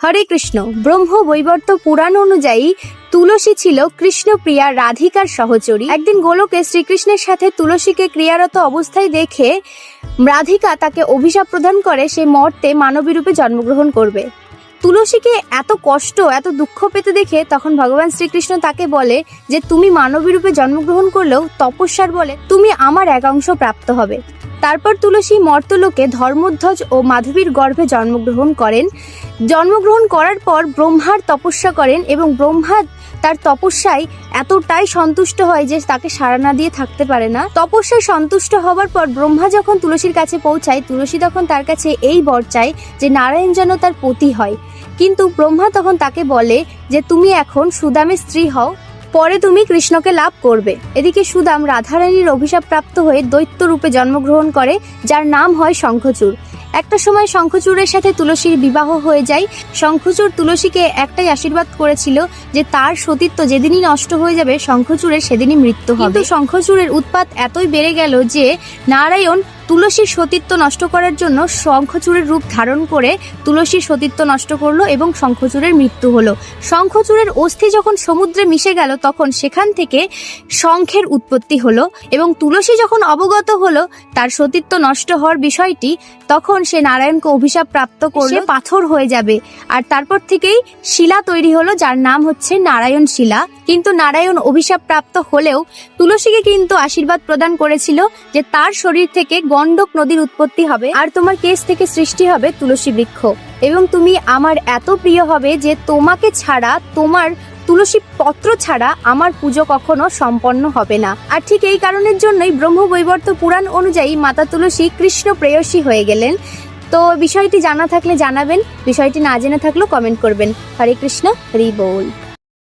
হরে কৃষ্ণ। ব্রহ্ম বৈবর্ত পুরাণ অনুযায়ী তুলসী ছিল কৃষ্ণপ্রিয়া রাধিকার সহচরী। একদিন গোলকে শ্রীকৃষ্ণের সাথে তুলসীকে ক্রিয়ারত অবস্থায় দেখে রাধিকা তাকে অভিশাপ প্রদান করে সে মর্তে মানবী রূপে জন্মগ্রহণ করবে। তুলসীকে এত কষ্ট, এত দুঃখ পেতে দেখে তখন ভগবান শ্রীকৃষ্ণ তাকে বলে যে, তুমি মানবী রূপে জন্মগ্রহণ করলেও তপস্যার বলে তুমি আমার একাংশ প্রাপ্ত হবে। তারপর তুলসী মর্তলোকে ধর্মধ্বজ ও মাধবীর গর্ভে জন্মগ্রহণ করেন। জন্মগ্রহণ করার পর ব্রহ্মার তপস্যা করেন এবং ব্রহ্মা তার তপস্যায় এতটাই সন্তুষ্ট হয় যে তাকে সাড়া না দিয়ে থাকতে পারে না। তপস্যায় সন্তুষ্ট হওয়ার পর ব্রহ্মা যখন তুলসীর কাছে পৌঁছায়, তুলসী তখন তার কাছে এই বর চায় যে নারায়ণ যেন তার পতি হয়। কিন্তু ব্রহ্মা তখন তাকে বলে যে, তুমি এখন সুদামের স্ত্রী হও পরে তুমি কৃষ্ণকে লাভ করবে। এদিকে সুদাম রাধারানীর অভিশাপ প্রাপ্ত হয়ে দৈত্য রূপে জন্মগ্রহণ করে, যার নাম হয় শঙ্খচূড়। একটা সময় শঙ্খচূড়ের সাথে তুলসীর বিবাহ হয়ে যায়। শঙ্খচূড় তুলসীকে একটাই আশীর্বাদ করেছিল যে তার সতীত্ব যেদিনই নষ্ট হয়ে যাবে, শঙ্খচূড়ের সেদিনই মৃত্যু হবে। শঙ্খচূড়ের উৎপাত এতই বেড়ে গেল যে নারায়ণ তুলসীর সতীত্ব নষ্ট করার জন্য শঙ্খচূড়ের রূপ ধারণ করে তুলসীর সতীত্ব নষ্ট করল এবং শঙ্খচূড়ের মৃত্যু হলো। শঙ্খচূড়ের অস্থি যখন সমুদ্রে মিশে গেল, তখন সেখান থেকে শঙ্খের উৎপত্তি হলো এবং তুলসী যখন অবগত হলো তার সতীত্ব নষ্ট হওয়ার বিষয়টি, তখন সে নারায়ণকে অভিশাপ প্রাপ্ত করলে। পাথর হয়ে যাবে। আর তারপর থেকেই শিলা তৈরি হলো, যার নাম হচ্ছে নারায়ণ শিলা। কিন্তু নারায়ণ অভিশাপ প্রাপ্ত হলেও তুলসীকে কিন্তু আশীর্বাদ প্রদান করেছিল যে তার শরীর থেকে গণ্ডক নদীর উৎপত্তি হবে আর তোমার কেস থেকে সৃষ্টি হবে তুলসী বৃক্ষ। এবং তুমি আমার এত প্রিয় হবে যে তোমাকে ছাড়া, তোমার তুলসী পত্র ছাড়া আমার পুজো কখনো সম্পন্ন হবে না। আর ঠিক এই কারণের জন্যই ব্রহ্মবৈবর্ত পুরাণ অনুযায়ী মাতা তুলসী কৃষ্ণ প্রেয়সী হয়ে গেলেন। তো বিষয়টি জানা থাকলে জানাবেন, বিষয়টি না জেনে থাকলেও কমেন্ট করবেন। হরে কৃষ্ণ, হরি বল।